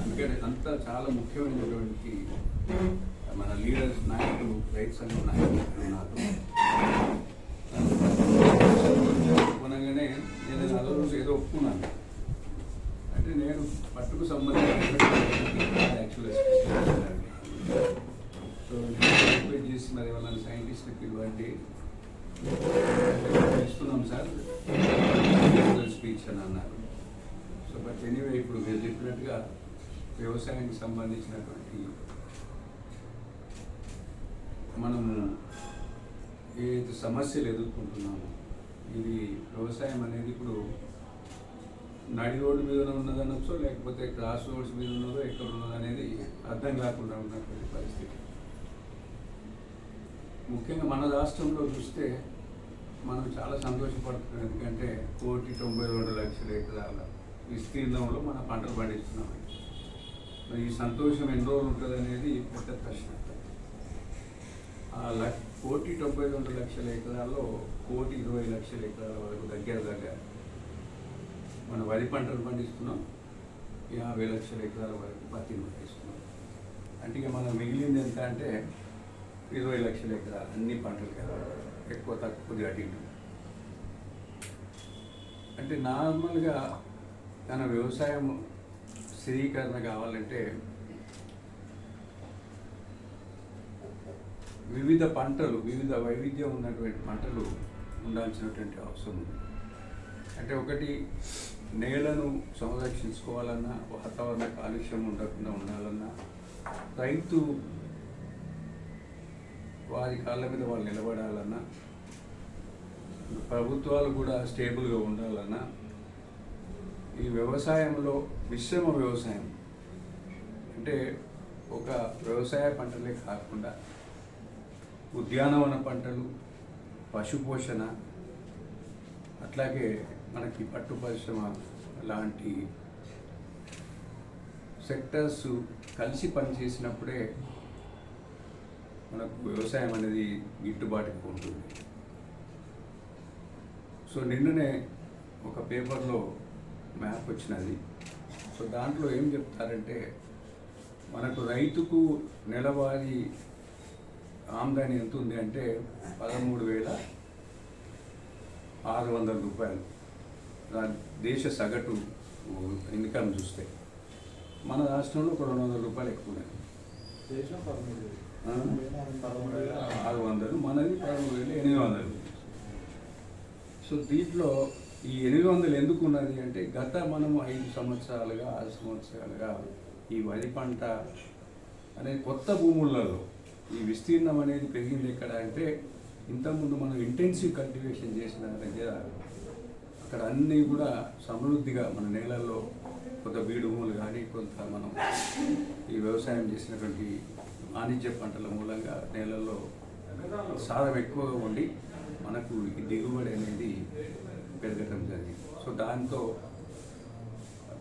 ఎందుకంటే అంత చాలా ముఖ్యమైనటువంటి మన లీడర్స్ నాయకులు రైతు సంఘం నాయకులు ఉన్నారు. అనగానే నేను నాలుగు రోజు ఏదో ఒప్పుకున్నాను. అంటే నేను పట్టుకు సంబంధించిన సో రిక్వెస్ట్ చేసి మరి ఏమన్నా సైంటిస్ట్కి పిలవండి. ఇస్తున్నాం ఎనీవే ఇప్పుడు మీరు చెప్పినట్టుగా వ్యవసాయానికి సంబంధించినటువంటి మనము ఏదైతే సమస్యలు ఎదుర్కొంటున్నామో ఇది వ్యవసాయం అనేది ఇప్పుడు నడి రోడ్డు మీద ఉన్నదనొచ్చో లేకపోతే క్రాస్ రోడ్స్ మీద ఉన్నదో ఎక్కడ ఉన్నదో అనేది అర్థం కాకుండా ఉన్నటువంటి పరిస్థితి. ముఖ్యంగా మన రాష్ట్రంలో చూస్తే మనం చాలా సంతోషపడుతున్నాం. ఎందుకంటే కోటి తొంభై రెండు లక్షల ఎకరాల విస్తీర్ణంలో మన పంటలు పండిస్తున్నాం. మరి ఈ సంతోషం ఎన్ని రోజులు ఉంటుంది అనేది పెద్ద ప్రశ్న. ఆ లక్ష కోటి తొంభై రెండు లక్షల ఎకరాల్లో కోటి ఇరవై లక్షల ఎకరాల వరకు దగ్గర దగ్గర మన వరి పంటలు పండిస్తున్నాం. యాభై లక్షల ఎకరాల వరకు పత్తిని పండిస్తున్నాం. అంటే ఇక మనం మిగిలింది ఎంత అంటే ఇరవై లక్షల ఎకరాలు అన్ని పంటలు కదా. ఎక్కువ తక్కువ అటు అంటే నార్మల్గా తన వ్యవసాయం స్థిరీకరణ కావాలంటే వివిధ పంటలు వివిధ వైవిధ్యం ఉన్నటువంటి పంటలు ఉండాల్సినటువంటి అవసరం ఉంది. అంటే ఒకటి నేలను సంరక్షించుకోవాలన్నా వాతావరణ కాలుష్యం ఉండకుండా ఉండాలన్నా రైతు వారి కాళ్ళ మీద వాళ్ళు నిలబడాలన్నా ప్రభుత్వాలు కూడా స్టేబుల్గా ఉండాలన్నా ఈ వ్యవసాయంలో మిశ్రమ వ్యవసాయం అంటే ఒక వ్యవసాయ పంటలే కాకుండా ఉద్యానవన పంటలు పశుపోషణ అట్లాగే మనకి పట్టు పరిశ్రమ లాంటి సెక్టర్స్ కలిసి పనిచేసినప్పుడే మనకు వ్యవసాయం అనేది గిట్టుబాటుకు ఉంటుంది సో నిన్ననే ఒక పేపర్లో మ్యాప్ వచ్చినది. సో దాంట్లో ఏం చెప్తారంటే మనకు రైతుకు నెలవారీ ఆమ్దాని ఎంత ఉంది అంటే పదమూడు వేల ఆరు వందల రూపాయలు. దేశ సగటు ఇన్కమ్ చూస్తే. మన రాష్ట్రంలో ఒక రెండు వందల రూపాయలు ఎక్కువ ఉన్నాయి. ఆరు వందలు మనది పదమూడు వేలు ఎనిమిది వందలు. సో దీంట్లో ఈ ఎనిమిది వందలు ఎందుకు ఉన్నది అంటే గత మనము ఐదు సంవత్సరాలుగా ఆరు సంవత్సరాలుగా ఈ వరి పంట అనేది కొత్త భూములలో ఈ విస్తీర్ణం అనేది పెరిగింది ఎక్కడ అంటే ఇంతకుముందు మనం ఇంటెన్సివ్ కల్టివేషన్ చేసిన దగ్గర అక్కడ అన్నీ కూడా సమృద్ధిగా మన నేలల్లో కొంత బీడు భూములు కానీ కొంత మనం ఈ వ్యవసాయం చేసినటువంటి వాణిజ్య పంటల మూలంగా నేలల్లో సారం ఎక్కువగా ఉండి మనకు ఈ దిగుబడి అనేది పెరగటం జరిగింది. సో దాంతో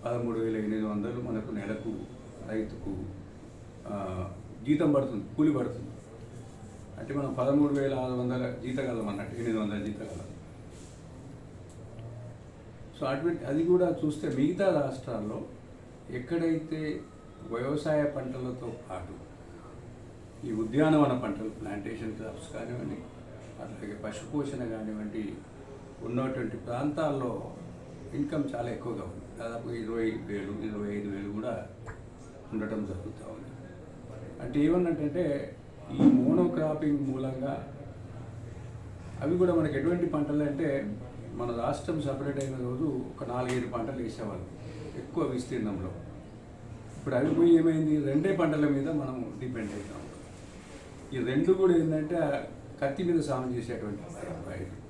పదమూడు వేల ఎనిమిది వందలు మనకు నెలకు రైతుకు జీతం పడుతుంది కూలి పడుతుంది. అంటే మనం పదమూడు వేల ఆరు వందల జీతగలం అన్నట్టు ఎనిమిది వందల జీతగలం. సో అటువంటి అది కూడా చూస్తే మిగతా రాష్ట్రాల్లో ఎక్కడైతే వ్యవసాయ పంటలతో పాటు ఈ ఉద్యానవన పంటలు ప్లాంటేషన్ క్రాప్స్ కానివ్వండి అట్లాగే పశుపోషణ కానివ్వండి ఉన్నటువంటి ప్రాంతాల్లో ఇన్కమ్ చాలా ఎక్కువగా ఉంది. దాదాపు ఇరవై వేలు ఇరవై ఐదు వేలు కూడా ఉండటం జరుగుతూ ఉంది. అంటే ఏమన్నట్టంటే ఈ మోనోక్రాపింగ్ మూలంగా అవి కూడా మనకి ఎటువంటి పంటలు అంటే మన రాష్ట్రం సపరేట్ అయిన రోజు ఒక నాలుగైదు పంటలు వేసేవాళ్ళు ఎక్కువ విస్తీర్ణంలో. ఇప్పుడు అవి పోయి ఏమైంది? రెండే పంటల మీద మనం డిపెండ్ అవుతాం. ఈ రెండు కూడా ఏంటంటే కత్తి మీద సాగు చేసేటువంటి రైతులు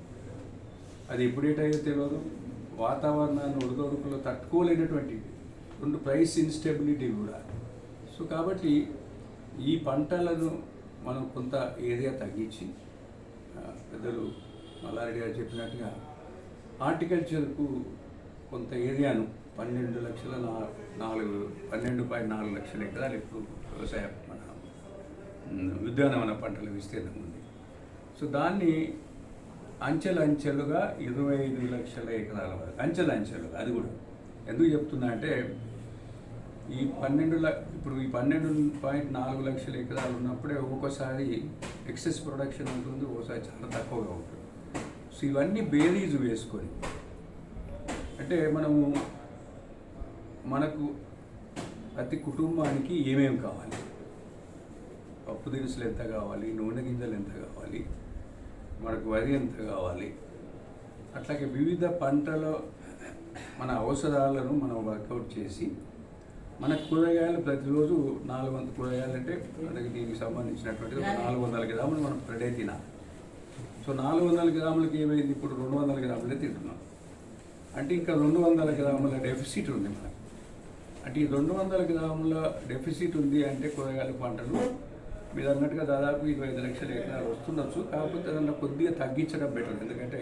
అది ఎప్పుడేటైతే తెలియదు వాతావరణాన్ని ఉడదొడుకులో తట్టుకోలేనటువంటి రెండు ప్రైస్ ఇన్స్టెబిలిటీ కూడా. సో కాబట్టి ఈ పంటలను మనం కొంత ఏరియా తగ్గించి పెద్దలు మల్లారెడ్డి గారు చెప్పినట్టుగా హార్టికల్చర్కు కొంత ఏరియాను పన్నెండు లక్షల నా- నాలుగు పన్నెండు పాయింట్ నాలుగు లక్షల ఎకరాలు ఇప్పుడు వ్యవసాయ మన ఉద్యానవన పంటల విస్తీర్ణం ఉంది. సో దాన్ని అంచెలంచెలుగా ఇరవై ఐదు లక్షల ఎకరాల వరకు. అంచెలంచెలుగా అది కూడా. ఎందుకు చెప్తున్నా అంటే ఈ పన్నెండు లక్ష ఇప్పుడు ఈ పన్నెండు పాయింట్ నాలుగు లక్షల ఎకరాలు ఉన్నప్పుడే ఒక్కొక్కసారి ఎక్సెస్ ప్రొడక్షన్ ఉంటుంది ఒకసారి చాలా తక్కువగా ఉంటుంది. సో ఇవన్నీ బేరీజ్ వేసుకొని అంటే మనము మనకు ప్రతి కుటుంబానికి ఏమేమి కావాలి? పప్పు దినుసులు ఎంత కావాలి? నూనె గింజలు ఎంత కావాలి? మనకు వరి ఎంత కావాలి? అట్లాగే వివిధ పంటల మన అవసరాలను మనం వర్కౌట్ చేసి మన కూరగాయలు ప్రతిరోజు నాలుగు వందల కూరగాయలు అంటే మనకి దీనికి సంబంధించినటువంటి ఒక నాలుగు. వందల గ్రాములు మనం పర్ డే తినాలి. సో నాలుగు వందల గ్రాములకి ఏమైంది? ఇప్పుడు రెండు వందల గ్రాములే తింటున్నాం. అంటే ఇంకా రెండు వందల గ్రాముల డెఫిసిట్ ఉంది మనకు. అంటే ఈ రెండు వందల గ్రాముల డెఫిసిట్ ఉంది అంటే కూరగాయల పంటలు మీరు అన్నట్టుగా దాదాపు ఇరవై ఐదు లక్షల ఎకరాలు వస్తుండొచ్చు. కాకపోతే దాన్ని కొద్దిగా తగ్గించడం బెటర్. ఎందుకంటే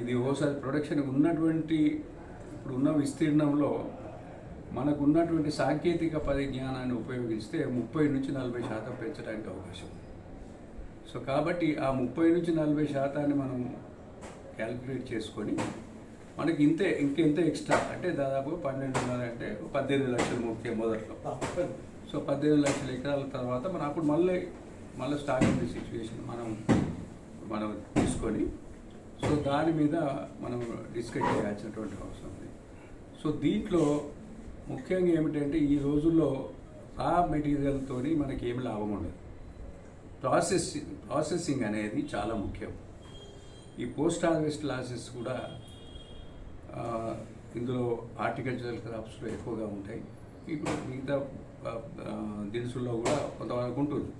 ఇది ఓసారి ప్రొడక్షన్ ఉన్నటువంటి ఇప్పుడు ఉన్న విస్తీర్ణంలో మనకు ఉన్నటువంటి సాంకేతిక పరిజ్ఞానాన్ని ఉపయోగిస్తే ముప్పై నుంచి నలభై శాతం పెంచడానికి అవకాశం. సో కాబట్టి ఆ ముప్పై నుంచి నలభై శాతాన్ని మనం క్యాలిక్యులేట్ చేసుకొని మనకి ఇంతే ఇంకెంత ఎక్స్ట్రా? అంటే దాదాపు పన్నెండున్నర అంటే పద్దెనిమిది లక్షలు ముఖ్యం మొదట్లో. సో పద్దెనిమిది లక్షల ఎకరాల తర్వాత మనం అప్పుడు మళ్ళీ మళ్ళీ స్టార్ట్ అయింది సిచ్యువేషన్ మనం మనం తీసుకొని సో దాని మీద మనం డిస్కస్ చేయాల్సినటువంటి అవసరం ఉంది. సో దీంట్లో ముఖ్యంగా ఏమిటంటే ఈ రోజుల్లో రా మెటీరియల్తో మనకి ఏమి లాభం ఉండదు. ప్రాసెసింగ్ ప్రాసెసింగ్ అనేది చాలా ముఖ్యం. ఈ పోస్ట్ హార్వెస్ట్ లాసెస్ కూడా ఇందులో హార్టికల్చరల్ క్రాప్స్లో ఎక్కువగా ఉంటాయి. ఇప్పుడు మిగతా దినుసుల్లో కూడా కొంతవరకు ఉంటుంది.